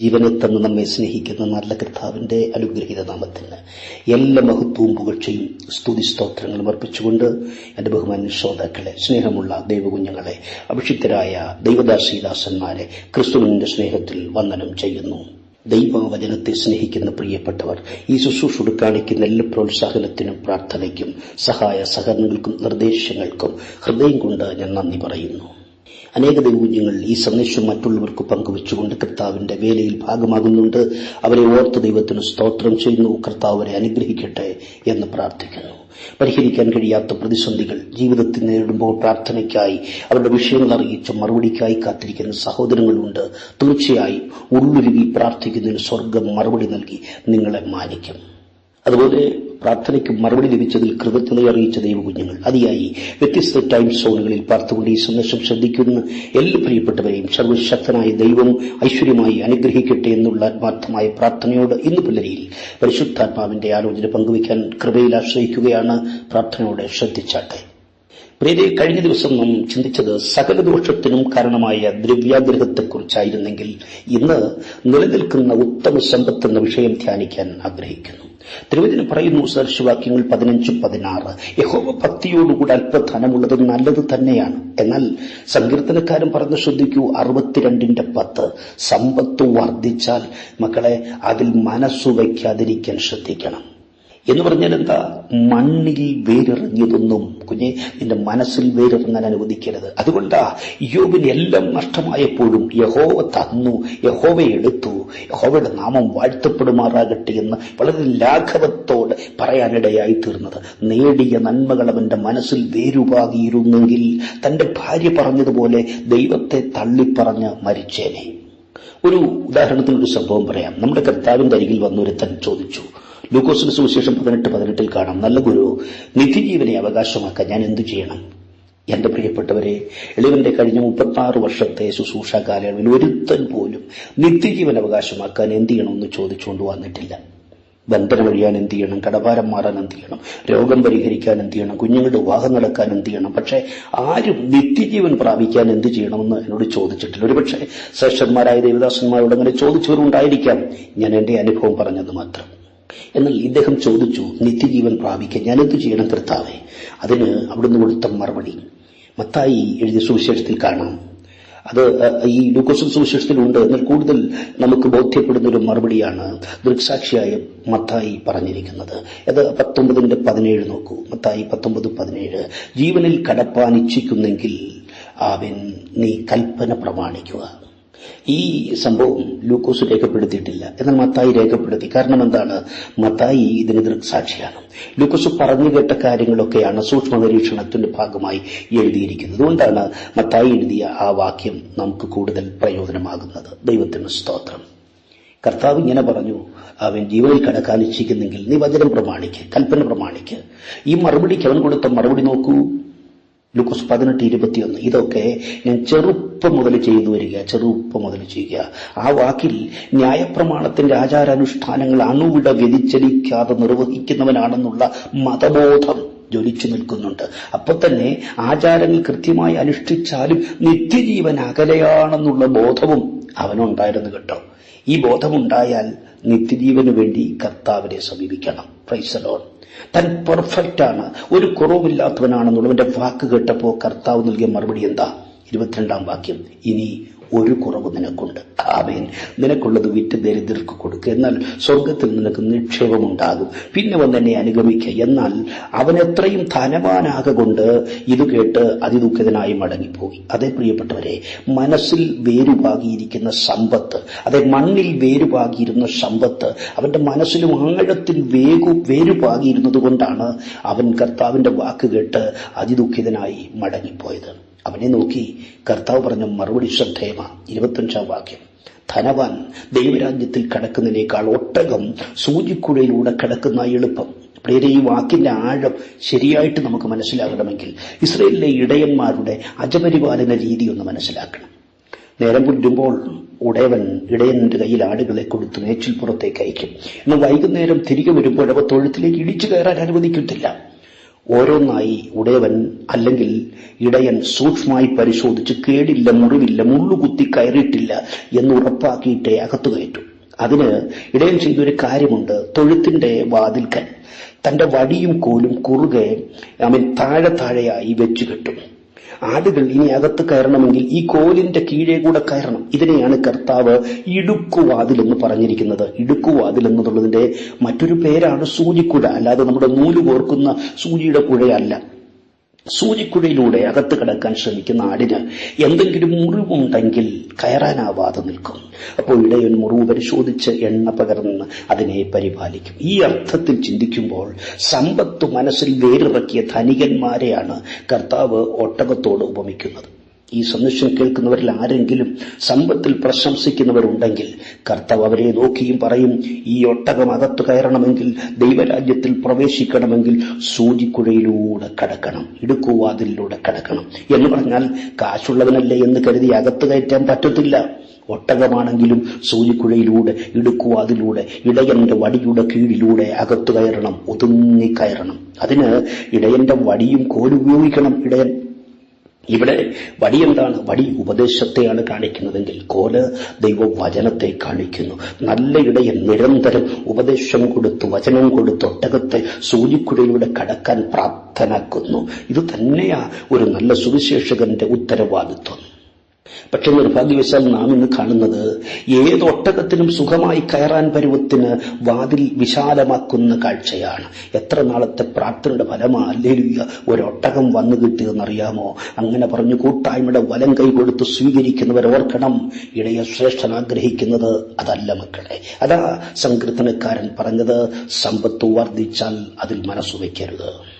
ജീവനെ തന്ന് നമ്മെ സ്നേഹിക്കുന്ന നല്ല കർത്താവിന്റെ അനുഗ്രഹീത നാമത്തിന് എല്ലാ മഹത്വവും പുകഴ്ചയും സ്തുതി സ്തോത്രങ്ങളും അർപ്പിച്ചുകൊണ്ട് എന്റെ ബഹുമാന ശ്രോതാക്കളെ സ്നേഹമുള്ള ദൈവകുഞ്ഞുങ്ങളെ അഭിഷിക്തരായ ദൈവദാസീദാസന്മാരെ ക്രിസ്തുവിന്റെ സ്നേഹത്തിൽ വന്ദനം ചെയ്യുന്നു. ദൈവവചനത്തെ സ്നേഹിക്കുന്ന പ്രിയപ്പെട്ടവർ ഈ ശുശ്രൂഷ കാണിക്കുന്ന എല്ലാ പ്രോത്സാഹനത്തിനും പ്രാർത്ഥനയ്ക്കും സഹായ സഹകരണങ്ങൾക്കും നിർദ്ദേശങ്ങൾക്കും ഹൃദയം കൊണ്ട് ഞാൻ നന്ദി പറയുന്നു. അനേക ദൈവകുഞ്ഞുങ്ങൾ ഈ സന്ദേശം മറ്റുള്ളവർക്ക് പങ്കുവെച്ചുകൊണ്ട് കർത്താവിന്റെ വേലയിൽ ഭാഗമാകുന്നുണ്ട്. അവരെ ഓർത്ത് ദൈവത്തിന് സ്തോത്രം ചെയ്യുന്നു. കർത്താവ് അവരെ അനുഗ്രഹിക്കട്ടെ എന്ന് പ്രാർത്ഥിക്കുന്നു. പരിഹരിക്കാൻ കഴിയാത്ത പ്രതിസന്ധികൾ ജീവിതത്തിൽ നേരിടുമ്പോൾ പ്രാർത്ഥനയ്ക്കായി അവരുടെ വിഷയങ്ങൾ അറിയിച്ച് മറുപടിക്കായി കാത്തിരിക്കുന്ന സഹോദരങ്ങളുണ്ട്. തീർച്ചയായും ഉള്ളുരുകി പ്രാർത്ഥിക്കുന്നതിന് സ്വർഗം മറുപടി നൽകി നിങ്ങളെ മാനിക്കും. അതുപോലെ പ്രാർത്ഥനയ്ക്ക് മറുപടി ലഭിച്ചതിൽ കൃതജ്ഞത അറിയിച്ച ദൈവകുഞ്ഞുങ്ങൾ അതിയായി വ്യത്യസ്ത ടൈം സോണുകളിൽ പാർത്തുകൊണ്ട് ഈ സന്ദേശം ശ്രദ്ധിക്കുന്ന എല്ലാ പ്രിയപ്പെട്ടവരെയും സർവശക്തനായ ദൈവം ഐശ്വര്യമായി അനുഗ്രഹിക്കട്ടെ എന്നുള്ള ആത്മാർത്ഥമായ പ്രാർത്ഥനയോട് ഇന്ന് പുലരിയിൽ പരിശുദ്ധാത്മാവിന്റെ ആലോചന പങ്കുവയ്ക്കാൻ കൃപയിൽ ആശ്രയിക്കുകയാണ്. പ്രാർത്ഥനയോടെ ശ്രദ്ധിച്ചാട്ടെ. പ്രിയരെ കഴിഞ്ഞ ദിവസം നാം ചിന്തിച്ചത് സകല ദോഷത്തിനും കാരണമായ ദ്രവ്യാഗ്രഹത്തെക്കുറിച്ചായിരുന്നെങ്കിൽ ഇന്ന് നിലനിൽക്കുന്ന ഉത്തമ സമ്പത്ത് എന്ന വിഷയം ധ്യാനിക്കാൻ ആഗ്രഹിക്കുന്നു. തിരുവചനം പറയുന്നു സദൃശവാക്യങ്ങൾ പതിനഞ്ച് പതിനാറ്. യഹോവ ഭക്തിയോടുകൂടി അല്പധനമുള്ളത് നല്ലത് തന്നെയാണ്. എന്നാൽ സങ്കീർത്തനക്കാരൻ പറഞ്ഞ് ശ്രദ്ധിക്കൂ അറുപത്തിരണ്ടിന്റെ പത്ത്. സമ്പത്ത് വർദ്ധിച്ചാൽ മക്കളെ അതിൽ മനസ്സു വയ്ക്കാതിരിക്കാൻ ശ്രദ്ധിക്കണം. എന്ന് പറഞ്ഞാൽ എന്താ? മണ്ണിൽ വേരിറങ്ങിയതൊന്നും കുഞ്ഞെ നിന്റെ മനസ്സിൽ വേരിറങ്ങാൻ അനുവദിക്കരുത്. അതുകൊണ്ടാ യോബിന് എല്ലാം നഷ്ടമായപ്പോഴും യഹോവ തന്നു യഹോവ എടുത്തു യഹോവയുടെ നാമം വാഴ്ത്തപ്പെടുമാറാകട്ടെ എന്ന് വളരെ ലാഘവത്തോട് പറയാനിടയായി തീർന്നത്. നേടിയ നന്മകൾ അവന്റെ മനസ്സിൽ വേരുപാകിയിരുന്നെങ്കിൽ തന്റെ ഭാര്യ പറഞ്ഞതുപോലെ ദൈവത്തെ തള്ളിപ്പറഞ്ഞ് മരിച്ചേനെ. ഒരു ഉദാഹരണത്തിന് ഒരു സംഭവം പറയാം. നമ്മുടെ കർത്താവിന്റെ അരികിൽ വന്നൊരുത്തൻ ചോദിച്ചു ലൂക്കോസിന് സുവിശേഷം പതിനെട്ട് പതിനെട്ടിൽ കാണാം. നല്ല ഗുരു നിത്യജീവനെ അവകാശമാക്കാൻ ഞാൻ എന്തു ചെയ്യണം? എന്റെ പ്രിയപ്പെട്ടവരെ എളിവന്റെ കഴിഞ്ഞ മുപ്പത്തി വർഷത്തെ ശുശ്രൂഷ കാലയളവിൽ ഒരുത്തൻ പോലും നിത്യജീവൻ അവകാശമാക്കാൻ എന്ത് ചെയ്യണമെന്ന് ചോദിച്ചുകൊണ്ട് വന്നിട്ടില്ല. ബന്ധനം ഒഴിയാൻ എന്ത് ചെയ്യണം? കടഭാരം മാറാൻ എന്ത് ചെയ്യണം? രോഗം പരിഹരിക്കാൻ എന്ത് ചെയ്യണം? കുഞ്ഞുങ്ങളുടെ വിവാഹം നടക്കാൻ എന്ത് ചെയ്യണം? പക്ഷെ ആരും നിത്യജീവൻ പ്രാപിക്കാൻ എന്ത് ചെയ്യണമെന്ന് എന്നോട് ചോദിച്ചിട്ടില്ല. ഒരുപക്ഷെ ശ്രേഷ്ഠന്മാരായ ദേവദാസന്മാരോട് അങ്ങനെ ചോദിച്ചവരുണ്ടായിരിക്കാം. ഞാൻ എന്റെ അനുഭവം പറഞ്ഞത് മാത്രം. എന്നാൽ ഇദ്ദേഹം ചോദിച്ചു നിത്യജീവൻ പ്രാപിക്കാൻ ഞാൻ ഞാനെന്ത് ചെയ്യണം കർത്താവെ? അതിന് അവിടുന്ന് കൊടുത്ത മറുപടി മത്തായി എഴുതിയ സുവിശേഷത്തിൽ കാണാം അത് ഈ ലൂക്കോസും സുവിശേഷത്തിലുണ്ട് എന്നാൽ കൂടുതൽ നമുക്ക് ബോധ്യപ്പെടുന്ന ഒരു മറുപടിയാണ് ദൃക്സാക്ഷിയായ മത്തായി പറഞ്ഞിരിക്കുന്നത്. അത് പത്തൊമ്പതിന്റെ പതിനേഴ് നോക്കൂ. മത്തായി പത്തൊമ്പത് പതിനേഴ്. ജീവനിൽ കടപ്പാനിച്ഛിക്കുന്നെങ്കിൽ അവൻ നീ കൽപ്പന പ്രമാണിക്കുക. ഈ സംഭവം ലൂക്കോസ് രേഖപ്പെടുത്തിയിട്ടില്ല. എന്നാൽ മത്തായി രേഖപ്പെടുത്തി. കാരണം എന്താണ്? മത്തായി ഇതിന് ദൃക്സാക്ഷിയാണ്. ലൂക്കോസ് പറഞ്ഞു കേട്ട കാര്യങ്ങളൊക്കെയാണ് സൂക്ഷ്മ നിരീക്ഷണത്തിന്റെ ഭാഗമായി എഴുതിയിരിക്കുന്നത്. അതുകൊണ്ടാണ് മത്തായി എഴുതിയ ആ വാക്യം നമുക്ക് കൂടുതൽ പ്രയോജനമാകുന്നത്. ദൈവത്തിന് സ്തോത്രം. കർത്താവ് ഇങ്ങനെ പറഞ്ഞു. അവൻ ജീവനിൽ കടക്കാൻ ഇച്ഛിക്കുന്നെങ്കിൽ നീ വചനം പ്രമാണിക്ക് കൽപ്പന പ്രമാണിക്ക്. ഈ മറുപടിക്ക് അവൻ കൊടുത്ത മറുപടി നോക്കൂ. ലൂക്കോസ് പതിനെട്ട് ഇരുപത്തിയൊന്ന്. ഇതൊക്കെ ഞാൻ ചെറുപ്പം മുതൽ ചെയ്തു വരിക ചെറുപ്പം മുതൽ ചെയ്യുക. ആ വാക്കിൽ ന്യായപ്രമാണത്തിന്റെ ആചാരാനുഷ്ഠാനങ്ങൾ അണുവിട വ്യതിചലിക്കാതെ നിർവഹിക്കുന്നവനാണെന്നുള്ള മതബോധം ജ്വലിച്ചു നിൽക്കുന്നുണ്ട്. അപ്പൊ തന്നെ ആചാരങ്ങൾ കൃത്യമായി അനുഷ്ഠിച്ചാലും നിത്യജീവൻ അകലെയാണെന്നുള്ള ബോധവും അവനുണ്ടായിരുന്നു കേട്ടോ. ഈ ബോധമുണ്ടായാൽ നിത്യജീവന് വേണ്ടി കർത്താവിനെ സമീപിക്കണം. പ്രൈസലോൺ താൻ പെർഫെക്റ്റ് ആണ്. ഒരു കുറവില്ലാത്തവനാണെന്നുള്ളവന്റെ വാക്ക് കേട്ടപ്പോ കർത്താവ് നൽകിയ മറുപടി എന്താ? ഇരുപത്തിരണ്ടാം വാക്യം. ഇനി ഒരു കുറവ് നിനക്കുണ്ട്. ആമേൻ. നിനക്കുള്ളത് വിറ്റ് ദരിദ്രർക്ക് കൊടുക്കുക എന്നാൽ സ്വർഗത്തിൽ നിനക്ക് നിക്ഷേപമുണ്ടാകും. പിന്നെ വന്ന് എന്നെ അനുഗമിക്കുക എന്നാൽ അവൻ എത്രയും ധനവാനാകൊണ്ട് ഇത് കേട്ട് അതിദുഃഖിതനായി മടങ്ങിപ്പോയി. അതേ പ്രിയപ്പെട്ടവരെ മനസ്സിൽ വേരുപാകിയിരിക്കുന്ന സമ്പത്ത് അതേ മണ്ണിൽ വേരുപാകിയിരുന്ന സമ്പത്ത് അവന്റെ മനസ്സിലും ആഴത്തിൽ വേഗു വേരുപാകിയിരുന്നത് കൊണ്ടാണ് അവൻ കർത്താവിന്റെ വാക്ക് കേട്ട് അതിദുഃഖിതനായി മടങ്ങിപ്പോയത്. അവനെ നോക്കി കർത്താവ് പറഞ്ഞ മറുപടി ശ്രദ്ധേയമാ. ഇരുപത്തഞ്ചാം വാക്യം. ധനവാൻ ദൈവരാജ്യത്തിൽ കടക്കുന്നതിനേക്കാൾ ഒട്ടകം സൂചിക്കുഴയിലൂടെ കടക്കുന്ന എളുപ്പം. പ്രിയരെ ഈ വാക്കിന്റെ ആഴം ശരിയായിട്ട് നമുക്ക് മനസ്സിലാകണമെങ്കിൽ ഇസ്രയേലിലെ ഇടയന്മാരുടെ അജപരിപാലന രീതി ഒന്ന് മനസ്സിലാക്കണം. നേരം പുല്ലുമ്പോൾ ഉടയവൻ ഇടയന്റെ കയ്യിൽ ആടുകളെ കൊടുത്ത് മേച്ചിൽ പുറത്തേക്ക് അയക്കും. എന്നാൽ വൈകുന്നേരം തിരികെ വരുമ്പോൾ അവ തൊഴുത്തിലേക്ക് ഇടിച്ചു കയറാൻ അനുവദിക്കത്തില്ല. ഓരോന്നായി ഉടയവൻ അല്ലെങ്കിൽ ഇടയൻ സൂക്ഷ്മമായി പരിശോധിച്ച് കേടില്ല മുറിവില്ല മുള്ളുകുത്തി കയറിയിട്ടില്ല എന്ന് ഉറപ്പാക്കിയിട്ടേ അകത്തു കയറ്റു. അതിന് ഇടയൻ ചെയ്തൊരു കാര്യമുണ്ട്. തൊഴുത്തിന്റെ വാതിൽക്കൽ. തന്റെ വടിയും കോലും കുറുകെ അവൻ താഴെ താഴെയായി വെച്ചു കെട്ടും. ആടുകൾ ഇനി അകത്ത് കയറണമെങ്കിൽ ഈ കോലിന്റെ കീഴേ കൂടെ കയറണം. ഇതിനെയാണ് കർത്താവ് ഇടുക്കുവാതിൽ എന്ന് പറഞ്ഞിരിക്കുന്നത്. ഇടുക്കുവാതിൽ എന്നുള്ളതിന്റെ മറ്റൊരു പേരാണ് സൂചിക്കുഴ. അല്ലാതെ നമ്മുടെ നൂൽ കോർക്കുന്ന സൂചിയുടെ കുഴയല്ല. സൂചിക്കുഴയിലൂടെ അകത്ത് കിടക്കാൻ ശ്രമിക്കുന്ന ആടിന് എന്തെങ്കിലും മുറിവുണ്ടെങ്കിൽ കയറാനാവാതെ നിൽക്കും. അപ്പോൾ ഇടയൻ മുറിവ് പരിശോധിച്ച് എണ്ണ പകർന്ന് അതിനെ പരിപാലിക്കും. ഈ അർത്ഥത്തിൽ ചിന്തിക്കുമ്പോൾ സമ്പത്ത് മനസ്സിൽ വേരിറക്കിയ ധനികന്മാരെയാണ് കർത്താവ് ഒട്ടകത്തോട് ഉപമിക്കുന്നത്. ഈ സന്ദേശം കേൾക്കുന്നവരിൽ ആരെങ്കിലും സമ്പത്തിൽ പ്രശംസിക്കുന്നവരുണ്ടെങ്കിൽ കർത്താവ് അവരെ നോക്കിയും പറയും ഈ ഒട്ടകം അകത്തു കയറണമെങ്കിൽ ദൈവരാജ്യത്തിൽ പ്രവേശിക്കണമെങ്കിൽ സൂചിക്കുഴയിലൂടെ കടക്കണം ഇടുക്കുവാതിലൂടെ കടക്കണം. എന്ന് പറഞ്ഞാൽ കാശുള്ളവനല്ലേ എന്ന് കരുതി അകത്ത് കയറ്റാൻ പറ്റത്തില്ല. ഒട്ടകമാണെങ്കിലും സൂചിക്കുഴയിലൂടെ ഇടുക്കുവാതിലൂടെ ഇടയന്റെ വടിയുടെ കീഴിലൂടെ അകത്തു കയറണം ഒതുങ്ങി കയറണം. അതിന് ഇടയന്റെ വടിയും കോലുപയോഗിക്കണം ഇടയൻ. ഇവിടെ വടി എന്താണ് വടി ഉപദേശത്തെയാണ് കാണിക്കുന്നതെങ്കിൽ കോൽ ദൈവവചനത്തെ കാണിക്കുന്നു. നല്ല ഇടയൻ നിരന്തരം ഉപദേശം കൊടുത്ത് വചനം കൊടുത്ത് ഒട്ടകത്തെ സൂചിക്കുഴയിലൂടെ കടക്കാൻ പ്രാപ്തനാക്കുന്നു. ഇത് തന്നെയാ ഒരു നല്ല സുവിശേഷകന്റെ ഉത്തരവാദിത്വം. പക്ഷെ നിർഭാഗ്യവശാൽ നാം ഇന്ന് കാണുന്നത് ഏതൊട്ടകത്തിനും സുഖമായി കയറാൻ പരുവത്തിന് വാതിൽ വിശാലമാക്കുന്ന കാഴ്ചയാണ്. എത്ര നാളത്തെ പ്രാർത്ഥനയുടെ ഫലമാ അല്ലേലുയ്യ ഒരൊട്ടകം വന്നു കിട്ടിയതെന്നറിയാമോ? അങ്ങനെ പറഞ്ഞു കൂട്ടായ്മയുടെ വലം കൈ കൊടുത്ത് സ്വീകരിക്കുന്നവർ ഓർക്കണം. ഇടയ ശ്രേഷ്ഠൻ ആഗ്രഹിക്കുന്നത് അതല്ല മക്കളെ. അതാ സങ്കീർത്തനക്കാരൻ പറഞ്ഞത് സമ്പത്ത് വർദ്ധിച്ചാൽ അതിൽ മനസ്സു വയ്ക്കരുത്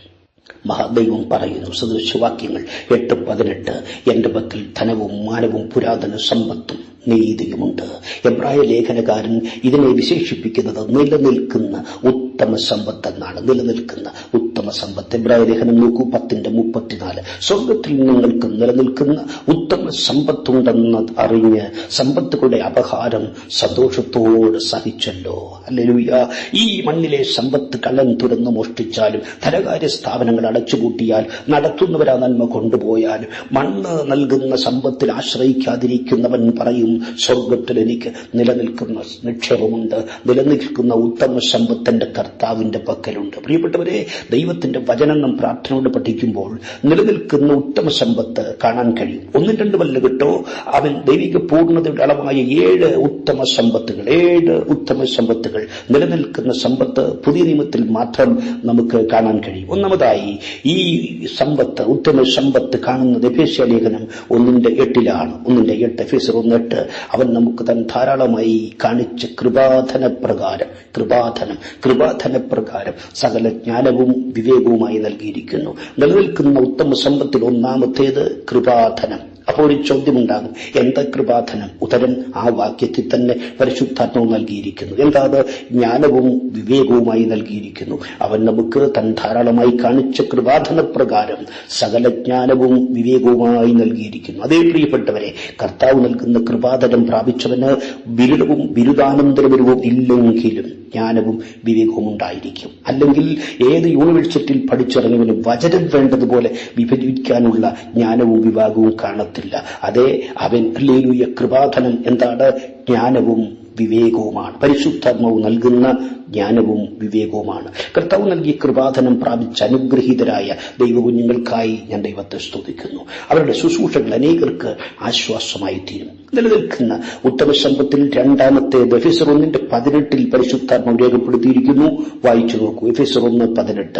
മഹാദൈവം പറയുന്നു. സദൃശവാക്യങ്ങൾ എട്ട് പതിനെട്ട്. എന്റെ പക്കൽ ധനവും മാനവും പുരാതന സമ്പത്തും നീതിയുമുണ്ട്. എബ്രായ ലേഖനകാരൻ ഇതിനെ വിശേഷിപ്പിക്കുന്നത് നിലനിൽക്കുന്ന ഉത്തമ സമ്പത്ത് എന്നാണ് നിലനിൽക്കുന്ന ഉത്തമ സമ്പത്ത് എബ്രായ ലേഖനം നോക്കൂ പത്തിന്റെ മുപ്പത്തിനാല്. സ്വർഗത്തിൽ നിങ്ങൾക്ക് നിലനിൽക്കുന്ന ഉത്തമ സമ്പത്തുണ്ടെന്ന് അറിഞ്ഞ് സമ്പത്തുകളുടെ അപഹാരം സന്തോഷത്തോട് സഹിച്ചല്ലോ. അല്ലെലുയ്യ. ഈ മണ്ണിലെ സമ്പത്ത് കള്ളൻ തുറന്ന് മോഷ്ടിച്ചാലും ധനകാര്യ സ്ഥാപനങ്ങൾ അടച്ചുപൂട്ടിയാൽ നടത്തുന്നവരാ നന്മ കൊണ്ടുപോയാലും മണ്ണ് നൽകുന്ന സമ്പത്തിൽ ആശ്രയിക്കാതിരിക്കുന്നവൻ പറയും സ്വർഗത്തിൽ എനിക്ക് നിലനിൽക്കുന്ന നിക്ഷേപമുണ്ട്. നിലനിൽക്കുന്ന ഉത്തമ സമ്പത്തിന്റെ കർത്താവിന്റെ പക്കലുണ്ട്. പ്രിയപ്പെട്ടവരെ ദൈവത്തിന്റെ വചനങ്ങളും പ്രാർത്ഥനയോട് പഠിക്കുമ്പോൾ നിലനിൽക്കുന്ന ഉത്തമ സമ്പത്ത് കാണാൻ കഴിയും. ഒന്നും രണ്ടുമല്ല കിട്ടോ? അവൻ ദൈവിക പൂർണതയുടെ അളവായ ഏഴ് ഉത്തമ സമ്പത്തുകൾ ഏഴ് ഉത്തമ സമ്പത്തുകൾ. നിലനിൽക്കുന്ന സമ്പത്ത് പുതിയ നിയമത്തിൽ മാത്രം നമുക്ക് കാണാൻ കഴിയും. ഒന്നാമതായി ഈ സമ്പത്ത് ഉത്തമ സമ്പത്ത് കാണുന്ന എഫേസ്യ ലേഖനം ഒന്നിന്റെ എട്ടിലാണ്. ഒന്നിന്റെ എട്ട് എഫേസർ ഒന്ന് എട്ട്. അവൻ നമുക്ക് തൻ ധാരാളമായി കാണിച്ച കൃപാധന പ്രകാരം കൃപാധനം കൃപാധന പ്രകാരം സകല ജ്ഞാനവും വിവേകവുമായി നൽകിയിരിക്കുന്നു. നിലനിൽക്കുന്ന ഉത്തമ സമ്പത്തിൽ ഒന്നാമത്തേത് കൃപാധനം. അപ്പോൾ ഒരു ചോദ്യമുണ്ടാകും. എന്താ കൃപാധനം? ഉത്തരം ആ വാക്യത്തിൽ തന്നെ പരിശുദ്ധാത്മാവ് നൽകിയിരിക്കുന്നു. എന്താ ജ്ഞാനവും വിവേകവുമായി നൽകിയിരിക്കുന്നു. അവൻ നമുക്ക് തൻ ധാരാളമായി കാണിച്ച കൃപാധന പ്രകാരം സകല ജ്ഞാനവും വിവേകവുമായി നൽകിയിരിക്കുന്നു. അതേ പ്രിയപ്പെട്ടവരെ കർത്താവ് നൽകുന്ന കൃപാധനം പ്രാപിച്ചവന് ബിരുദവും ബിരുദാനന്തരപരവും ഇല്ലെങ്കിലും ജ്ഞാനവും വിവേകവും ഉണ്ടായിരിക്കും. അല്ലെങ്കിൽ ഏത് യൂണിവേഴ്സിറ്റിയിൽ പഠിച്ചിറങ്ങിയവന് വചനം വേണ്ടതുപോലെ വിഭജിക്കാനുള്ള ജ്ഞാനവും വിഭാഗവും കാണത്തില്ല. അതേ അവൻ അല്ലേലൂയ കൃപാധനം എന്താണ്? ജ്ഞാനവും വിവേകവുമാണ്. പരിശുദ്ധാത്മാവ് നൽകുന്ന ജ്ഞാനവും വിവേകവുമാണ്. കർത്താവ് നൽകിയ കൃപാധനം പ്രാപിച്ച അനുഗ്രഹീതരായ ദൈവകുഞ്ഞുങ്ങൾക്കായി ഞാൻ ദൈവത്തെ സ്തുതിക്കുന്നു. അവരുടെ ശുശ്രൂഷകൾ അനേകർക്ക് ആശ്വാസമായി തീരും നിലനിൽക്കുന്ന ഉത്തമ സമ്പത്തിൽ രണ്ടാമത്തെ ദഫീസർ ഒന്നിന്റെ പതിനെട്ടിൽ പരിശുദ്ധാത്മാവ് രേഖപ്പെടുത്തിയിരിക്കുന്നു. വായിച്ചു നോക്കൂ. എഫേസർ ഒന്ന് പതിനെട്ട്.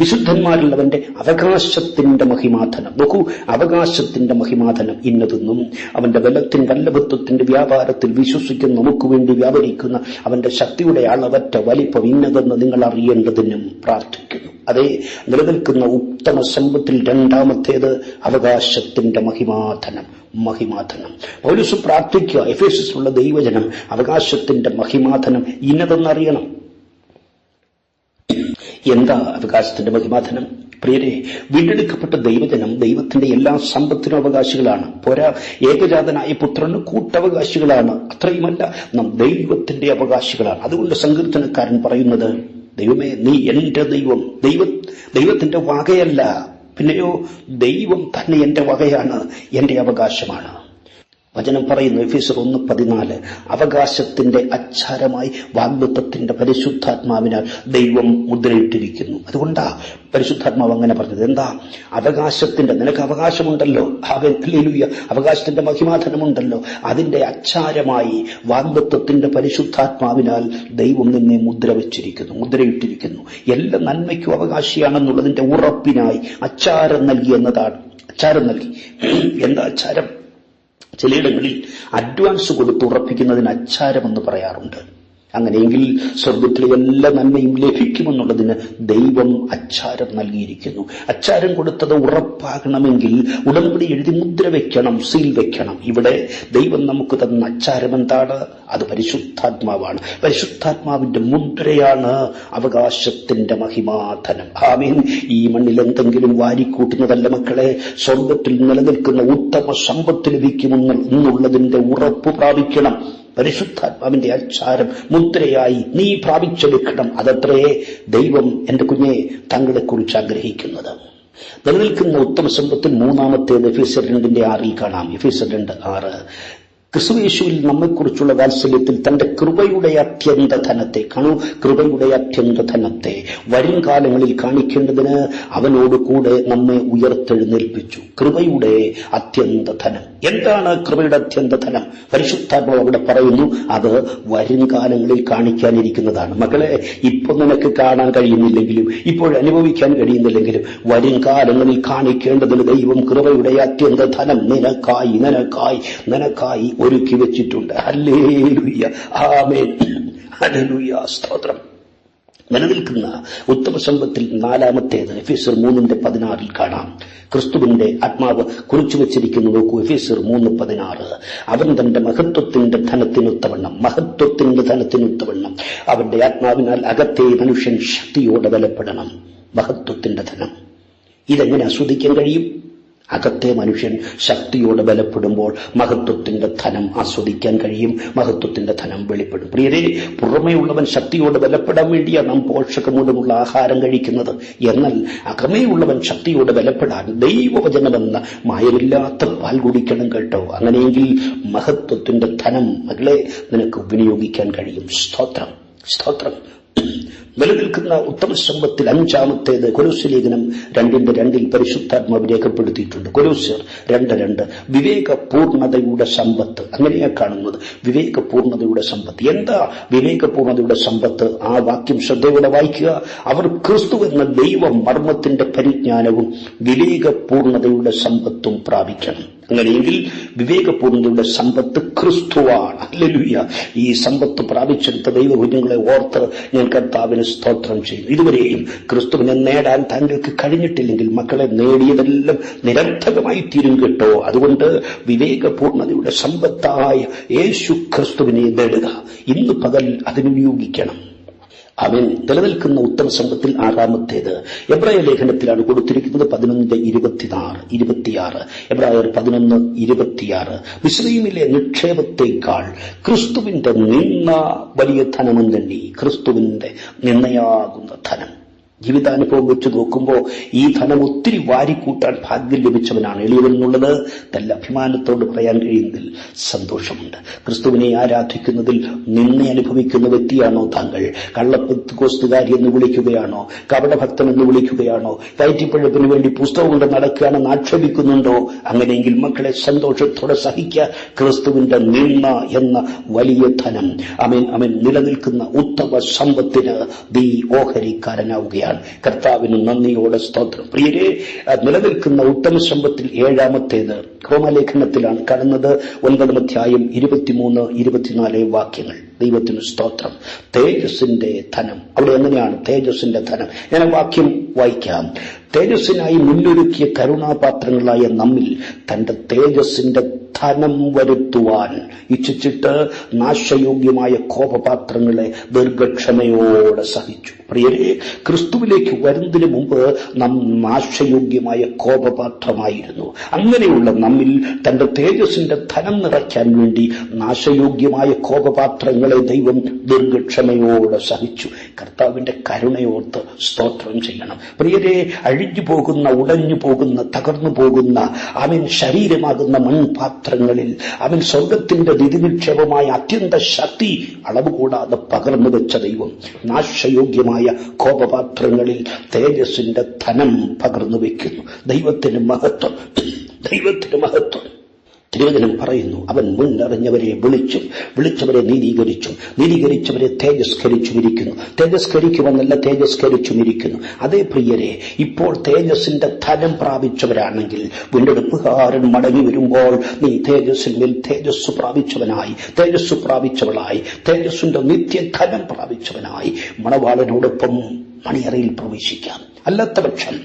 വിശുദ്ധന്മാരുള്ളവന്റെ അവകാശത്തിന്റെ മഹിമാധനം. നോക്കൂ അവകാശത്തിന്റെ മഹിമാധനം ഇന്നതെന്നും അവന്റെ ബലത്തിൻ വല്ലഭത്വത്തിന്റെ വ്യാപാരത്തിൽ വിശ്വസിക്കുന്ന നമുക്ക് വേണ്ടി വ്യാപരിക്കുന്ന അവന്റെ ശക്തിയുടെ അളവറ്റ വലിപ്പം ഇന്നതെന്ന് നിങ്ങൾ അറിയേണ്ടതിനും പ്രാർത്ഥിക്കുന്നു. അതേ നിലനിൽക്കുന്ന ഉത്തമ സമ്പത്തിൽ രണ്ടാമത്തേത് അവകാശത്തിന്റെ മഹിമാധനം. മഹിമാധനം. പൗലുസ് പ്രാർത്ഥിക്കുക. എഫേസിലുള്ള ദൈവജനം അവകാശത്തിന്റെ മഹിമാധനം ഇന്നതെന്നറിയണം. എന്താ അവകാശത്തിന്റെ മഹിമാധനം? പ്രിയരെ വീണ്ടെടുക്കപ്പെട്ട ദൈവജനം ദൈവത്തിന്റെ എല്ലാ സമ്പത്തിനും അവകാശികളാണ്. പോരാ ഏകജാതനായ പുത്രന് കൂട്ടവകാശികളാണ്. അത്രയുമല്ല നാം ദൈവത്തിന്റെ അവകാശികളാണ്. അതുകൊണ്ട് സങ്കീർത്തനക്കാരൻ പറയുന്നത് ദൈവമേ നീ എന്റെ ദൈവം. ദൈവ ദൈവത്തിന്റെ വകയല്ല. പിന്നെയോ ദൈവം തന്നെ എന്റെ വകയാണ് എന്റെ അവകാശമാണ്. വചനം പറയുന്നു എഫീസർ ഒന്ന് പതിനാല്. അവകാശത്തിന്റെ അച്ചാരമായി വാഗ്ദത്വത്തിന്റെ പരിശുദ്ധാത്മാവിനാൽ ദൈവം മുദ്രയിട്ടിരിക്കുന്നു. അതുകൊണ്ടാ പരിശുദ്ധാത്മാവ് അങ്ങനെ പറഞ്ഞത്. എന്താ? അവകാശത്തിന്റെ നിനക്ക് അവകാശമുണ്ടല്ലോ. അവകാശത്തിന്റെ മഹിമാധനമുണ്ടല്ലോ. അതിന്റെ അച്ചാരമായി വാഗ്ദത്വത്തിന്റെ പരിശുദ്ധാത്മാവിനാൽ ദൈവം നിന്നെ മുദ്ര വെച്ചിരിക്കുന്നു മുദ്രയിട്ടിരിക്കുന്നു. എല്ലാ നന്മയ്ക്കും അവകാശിയാണെന്നുള്ളതിന്റെ ഉറപ്പിനായി അച്ചാരം നൽകി എന്നതാണ്. അച്ചാരം നൽകി. എന്താ അച്ചാരം? ചിലയിടങ്ങളിൽ അഡ്വാൻസ് കൊടുത്ത് ഉറപ്പിക്കുന്നതിന് അച്ചാരമെന്ന് പറയാറുണ്ട്. അങ്ങനെയെങ്കിൽ സ്വർഗത്തിലെ എല്ലാ നന്മയും ലഭിക്കുമെന്നുള്ളതിന് ദൈവം അച്ചാരം നൽകിയിരിക്കുന്നു. അച്ചാരം കൊടുത്തത് ഉറപ്പാകണമെങ്കിൽ ഉടമ്പടി എഴുതി മുദ്ര വെക്കണം സീൽ വെക്കണം. ഇവിടെ ദൈവം നമുക്ക് തന്ന അച്ചാരം എന്താണ്? അത് പരിശുദ്ധാത്മാവാണ്. പരിശുദ്ധാത്മാവിന്റെ മുദ്രയാണ് അവകാശത്തിന്റെ മഹിമാധനം. ആമീൻ. ഈ മണ്ണിൽ എന്തെങ്കിലും വാരിക്കൂട്ടുന്നതല്ല മക്കളെ സ്വർഗത്തിൽ നിലനിൽക്കുന്ന ഉത്തമ സമ്പത്ത് ലഭിക്കുമെന്നുള്ളതിന്റെ ഉറപ്പ് പ്രാപിക്കണം. പരിശുദ്ധാത്മാവിന്റെ അച്ചാരം മുദ്രയായി നീ പ്രാപിച്ചെടുക്കണം. അതത്രേ ദൈവം എന്റെ കുഞ്ഞെ തങ്ങളെക്കുറിച്ച് ആഗ്രഹിക്കുന്നത്. നിലനിൽക്കുന്ന ഉത്തമ സമ്പത്തിൽ മൂന്നാമത്തേത് എഫീസർ രണ്ടിന്റെ ആറിൽ കാണാം. എഫീസർ രണ്ട് ആറ്. ക്രിസ്തുയേശുവിൽ നമ്മെക്കുറിച്ചുള്ള വാത്സല്യത്തിൽ തന്റെ കൃപയുടെ അത്യന്ത ധനത്തെ കാണൂ. കൃപയുടെ അത്യന്ത ധനത്തെ വരും കാലങ്ങളിൽ കാണിക്കേണ്ടതിന് അവനോട് കൂടെ നമ്മെ ഉയർത്തെഴുന്നേൽപ്പിച്ചു. കൃപയുടെ അത്യന്ത ധനം എന്താണ് കൃപയുടെ അത്യന്ത ധനം അവിടെ പറയുന്നു അത് വരും കാലങ്ങളിൽ കാണിക്കാനിരിക്കുന്നതാണ്. മക്കളെ ഇപ്പൊ നിനക്ക് കാണാൻ കഴിയുന്നില്ലെങ്കിലും ഇപ്പോൾ അനുഭവിക്കാൻ കഴിയുന്നില്ലെങ്കിലും വരും കാലങ്ങളിൽ കാണിക്കേണ്ടതിന് ദൈവം കൃപയുടെ അത്യന്ത ധനം നിനക്കായി നിനക്കായി നിനക്കായി ഒരുക്കി വെച്ചിട്ടുണ്ട്. സ്തോത്രം. നിലനിൽക്കുന്ന ഉത്തമ സമ്പത്തിൽ നാലാമത്തേത് എഫീസർ മൂന്നിന്റെ പതിനാറിൽ കാണാം. ക്രിസ്തുവിന്റെ ആത്മാവ് കുറിച്ചു വച്ചിരിക്കുന്നു. നോക്കൂ എഫീസർ മൂന്ന് പതിനാറ്. അവൻ തന്റെ മഹത്വത്തിന്റെ ധനത്തിനൊത്തവണ്ണം മഹത്വത്തിന്റെ ധനത്തിനൊത്തവണ്ണം അവന്റെ ആത്മാവിനാൽ അകത്തെ മനുഷ്യൻ ശക്തിയോടെ ബലപ്പെടണം. മഹത്വത്തിന്റെ ധനം. ഇതെങ്ങനെ ആസ്വദിക്കാൻ കഴിയും? അകത്തെ മനുഷ്യൻ ശക്തിയോടെ ബലപ്പെടുമ്പോൾ മഹത്വത്തിന്റെ ധനം ആസ്വദിക്കാൻ കഴിയും മഹത്വത്തിന്റെ ധനം വെളിപ്പെടും. പ്രിയരെ പുറമേ ഉള്ളവൻ ശക്തിയോടെ ബലപ്പെടാൻ വേണ്ടിയാണ് നാം പോഷകമൂലമുള്ള ആഹാരം കഴിക്കുന്നത്. എന്നാൽ അകമേ ഉള്ളവൻ ശക്തിയോടെ ബലപ്പെടാൻ ദൈവവചനമെന്ന മായമില്ലാത്ത പാൽ കുടിക്കണം കേട്ടോ. അങ്ങനെയെങ്കിൽ മഹത്വത്തിന്റെ ധനം മകളെ നിനക്ക് വിനിയോഗിക്കാൻ കഴിയും. സ്തോത്രം സ്തോത്രം. നിലനിൽക്കുന്ന ഉത്തമ സമ്പത്തിൽ അഞ്ചാമത്തേത് കൊലൂസ് ലേഖനം രണ്ടിന്റെ രണ്ടിൽ പരിശുദ്ധാത്മാവ് രേഖപ്പെടുത്തിയിട്ടുണ്ട്. കൊലൂസ്യർ രണ്ട് രണ്ട്. വിവേകപൂർണതയുടെ സമ്പത്ത്. അങ്ങനെയാ കാണുന്നത്. വിവേകപൂർണതയുടെ സമ്പത്ത്. എന്താ വിവേകപൂർണതയുടെ സമ്പത്ത്? ആ വാക്യം ശ്രദ്ധയോടെ വായിക്കുക. അവർ ക്രിസ്തു എന്ന ദൈവ മർമ്മത്തിന്റെ പരിജ്ഞാനവും വിവേകപൂർണതയുടെ സമ്പത്തും പ്രാപിക്കണം. അങ്ങനെയെങ്കിൽ വിവേകപൂർണതയുടെ സമ്പത്ത് ക്രിസ്തുവാണ്. അല്ലലുയ്യ ഈ സമ്പത്ത് പ്രാപിച്ചെടുത്ത ദൈവകുഞ്ഞുങ്ങളെ ഓർത്ത് ഞാൻ കർത്താവിന് സ്തോത്രം ചെയ്യും ഇതുവരെയും ക്രിസ്തുവിനെ നേടാൻ താങ്കൾക്ക് കഴിഞ്ഞിട്ടില്ലെങ്കിൽ മക്കളെ നേടിയതെല്ലാം നിരർത്ഥകമായി തീരും കേട്ടോ. അതുകൊണ്ട് വിവേകപൂർണതയുടെ സമ്പത്തായ യേശു ക്രിസ്തുവിനെ നേടുക. ഇന്ന് പകൽ അതിന് ഉപയോഗിക്കണം അവൻ നിലനിൽക്കുന്ന ഉത്തമ സമ്പത്തിൽ ആറാമത്തേത്. എബ്രായ ലേഖനത്തിലാണ് കൊടുത്തിരിക്കുന്നത് പതിനൊന്നിന്റെ ഇരുപത്തിനാറ് ഇരുപത്തിയാറ്. എബ്രായർ പതിനൊന്ന് ഇരുപത്തിയാറ്. മിശ്രീമിലെ നിക്ഷേപത്തേക്കാൾ ക്രിസ്തുവിന്റെ നിന്ന വലിയ ധനമെന്നെണ്ണി ക്രിസ്തുവിന്റെ നിന്നയാകുന്ന ധനം. ജീവിതാനുഭവം വെച്ച് നോക്കുമ്പോൾ ഈ ധനം ഒത്തിരി വാരിക്കൂട്ടാൻ ഭാഗ്യം ലഭിച്ചവനാണ്. എളിയവെന്നുള്ളത് നല്ല അഭിമാനത്തോട് പറയാൻ കഴിയുന്നതിൽ സന്തോഷമുണ്ട്. ക്രിസ്തുവിനെ ആരാധിക്കുന്നതിൽ നിന്നെ അനുഭവിക്കുന്ന വ്യക്തിയാണോ താങ്കൾ? കള്ളപ്പത്തുകോസ്തുകാരി എന്ന് വിളിക്കുകയാണോ? കപടഭക്തൻ എന്ന് വിളിക്കുകയാണോ? കയറ്റിപ്പഴപ്പിന് വേണ്ടി പുസ്തകം കൊണ്ട് നടക്കുകയാണെന്ന് ആക്ഷേപിക്കുന്നുണ്ടോ? അങ്ങനെയെങ്കിൽ മക്കളെ സന്തോഷത്തോടെ സഹിക്ക ക്രിസ്തുവിന്റെ നിന്ന എന്ന വലിയ ധനം. അമേൻ അമേൻ. നിലനിൽക്കുന്ന ഉത്തമ സമ്പത്തിന് ദീ ഓഹരിക്കാരനാവുകയാണ്. കർത്താവിന് നന്ദിയോടെ സ്തോത്രം. പ്രിയരെ നിലനിൽക്കുന്ന ഉത്തമ സമ്പത്തിൽ ഏഴാമത്തേത് ക്രോമലേഖനത്തിലാണ് കടന്നത് ഒൻപതാം ഇരുപത്തിമൂന്ന് ഇരുപത്തിനാല് വാക്യങ്ങൾ. ദൈവത്തിന് സ്തോത്രം. തേജസ്സിന്റെ ധനം. അവിടെ എങ്ങനെയാണ് തേജസ്സിന്റെ ധനം? ഞാൻ വാക്യം വായിക്കാം. തേജസ്സിനായി മുന്നൊരുക്കിയ കരുണാപാത്രങ്ങളായ നമ്മിൽ തന്റെ തേജസ്സിന്റെ ധനം വരുത്തുവാൻ ഇച്ഛിച്ചിട്ട് നാശയോഗ്യമായ കോപപാത്രങ്ങളെ ദീർഘക്ഷമയോടെ സഹിച്ചു. പ്രിയരെ ക്രിസ്തുവിലേക്ക് വരുന്നതിന് മുമ്പ് നാം നാശയോഗ്യമായ കോപപാത്രമായിരുന്നു. അങ്ങനെയുള്ള നമ്മിൽ തന്റെ തേജസ്സിന്റെ ധനം നിറയ്ക്കാൻ വേണ്ടി നാശയോഗ്യമായ കോപപാത്രങ്ങളെ ദൈവം ദീർഘക്ഷമയോടെ സഹിച്ചു. കർത്താവിന്റെ കരുണയോർത്ത് സ്തോത്രം ചെയ്യണം. പ്രിയരെ അഴിഞ്ഞു പോകുന്ന ഉടഞ്ഞു പോകുന്ന തകർന്നു പോകുന്ന അവൻ ശരീരമാകുന്ന മൺപാത്രങ്ങളിൽ അവൻ സ്വർഗത്തിന്റെ നിധിനിക്ഷേപമായ അത്യന്ത ശക്തി അളവ് കൂടാതെ പകർന്നു വെച്ച ദൈവം നാശയോഗ്യമായ കോപപാത്രങ്ങളിൽ തേജസ്സിന്റെ ധനം പകർന്നു വെക്കുന്നു. ദൈവത്തിന് മഹത്വം. ദൈവത്തിന് മഹത്വം. തിരുവചനം പറയുന്നു. അവൻ മുന്നറിഞ്ഞവരെ വിളിച്ചു. വിളിച്ചവരെ നീതീകരിച്ചും. നീതീകരിച്ചവരെ തേജസ്കരിച്ചും ഇരിക്കുന്നു തേജസ്കരിക്കുമെന്നല്ല തേജസ്കരിച്ചും ഇരിക്കുന്നു അതേ പ്രിയരെ ഇപ്പോൾ തേജസ്സിന്റെ ധനം പ്രാപിച്ചവരാണെങ്കിൽ വീണ്ടെടുപ്പുകാരൻ മടങ്ങി വരുമ്പോൾ നീ തേജസ്സിന്മേൽ തേജസ് പ്രാപിച്ചവനായി തേജസ് പ്രാപിച്ചവളായി തേജസ്സിന്റെ നിത്യധനം പ്രാപിച്ചവനായി മണവാളനോടൊപ്പം മണിയറയിൽ പ്രവേശിക്കാം. അല്ലാത്തപക്ഷം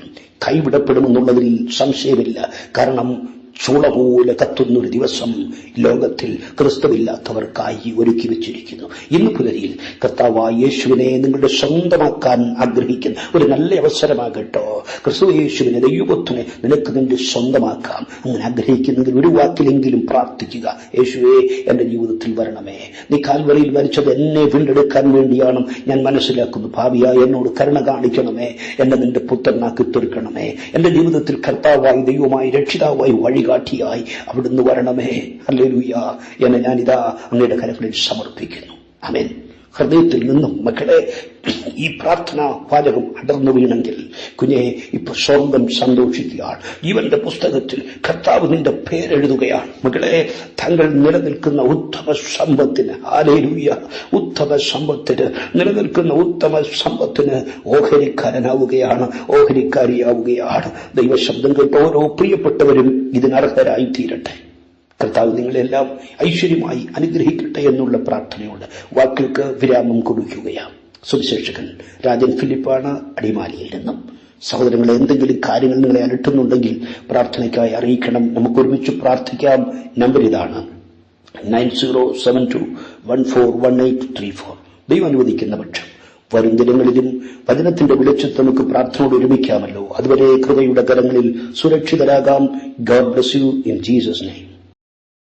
കൈവിടപ്പെടുമെന്നുള്ളതിൽ സംശയമില്ല. കാരണം ചൂള പോലെ കത്തുന്നൊരു ദിവസം ലോകത്തിൽ ക്രിസ്തുവില്ലാത്തവർക്കായി ഒരുക്കി വെച്ചിരിക്കുന്നു. ഇന്ന് പുലരിയിൽ കർത്താവായ യേശുവിനെ നിങ്ങളുടെ സ്വന്തമാക്കാൻ ആഗ്രഹിക്കുന്ന ഒരു നല്ല അവസരമാകട്ടോ. ക്രിസ്തു യേശുവിനെ ദൈവത്വനെ നിനക്ക് നിന്റെ സ്വന്തമാക്കാം. അങ്ങനെ ആഗ്രഹിക്കുന്നെങ്കിൽ ഒരു വാക്കിലെങ്കിലും പ്രാർത്ഥിക്കുക. യേശുവെ എന്റെ ജീവിതത്തിൽ വരണമേ. നീ കാൽവറിയിൽ മരിച്ചത് എന്നെ വീണ്ടെടുക്കാൻ വേണ്ടിയാണ് ഞാൻ മനസ്സിലാക്കുന്നു. ഭാവിയായി എന്നോട് കരുണ കാണിക്കണമേ. എന്നെ നിന്റെ പുത്രനാക്കി തീർക്കണമേ. എന്റെ ജീവിതത്തിൽ കർത്താവായി ദൈവമായി രക്ഷിതാവായി വഴികാട്ടിയായി അവിടുന്ന് വരണമേ. അല്ലേലൂയ എന്നെ ഞാനിതാ അങ്ങയുടെ കരങ്ങളിൽ സമർപ്പിക്കുന്നു. അമേൻ ഹൃദയത്തിൽ നിന്നും മക്കളെ ഈ പ്രാർത്ഥനാ വാചകം അടർന്നു വീണെങ്കിൽ കുഞ്ഞെ ഇപ്പൊ സ്വർഗം സന്തോഷിക്കുകയാണ്. ജീവന്റെ പുസ്തകത്തിൽ കർത്താവ് നിന്റെ പേരെഴുതുകയാണ് മകളെ താങ്കൾ നിലനിൽക്കുന്ന ഉത്തമ സമ്പത്തിന് ആലേലൂയ ഉത്തമ സമ്പത്തിന് നിലനിൽക്കുന്ന ഉത്തമ സമ്പത്തിന് ഓഹരിക്കാരനാവുകയാണ് ഓഹരിക്കാരിയാവുകയാണ്. ദൈവശബ്ദം കേട്ട് ഓരോ പ്രിയപ്പെട്ടവരും ഇതിനർഹരായി തീരട്ടെ കർത്താവ് നിങ്ങളെല്ലാം ഐശ്വര്യമായി അനുഗ്രഹിക്കട്ടെ എന്നുള്ള പ്രാർത്ഥനയോട് വാക്കുകൾക്ക് വിരാമം കൊടുക്കുകയാണ്. സുവിശേഷകൻ രാജൻ ഫിലിപ്പാണ് അടിമാലിയിൽ നിന്നും. സഹോദരങ്ങൾ എന്തെങ്കിലും കാര്യങ്ങൾ നിങ്ങളെ അലട്ടുന്നുണ്ടെങ്കിൽ പ്രാർത്ഥനയ്ക്കായി അറിയിക്കണം. നമുക്ക് ഒരുമിച്ച് പ്രാർത്ഥിക്കാം. നമ്പർ ഇതാണ് nine zero seven two one four one eight three four. ദൈവം അനുവദിക്കുന്ന പക്ഷം വരും ദിനങ്ങളിലും വചനത്തിന്റെ വെളിച്ചത്ത് നമുക്ക് പ്രാർത്ഥനയോട് ഒരുമിക്കാമല്ലോ. അതുവരെ കൃപയുടെ കരങ്ങളിൽ സുരക്ഷിതരാകാം. God bless you in Jesus name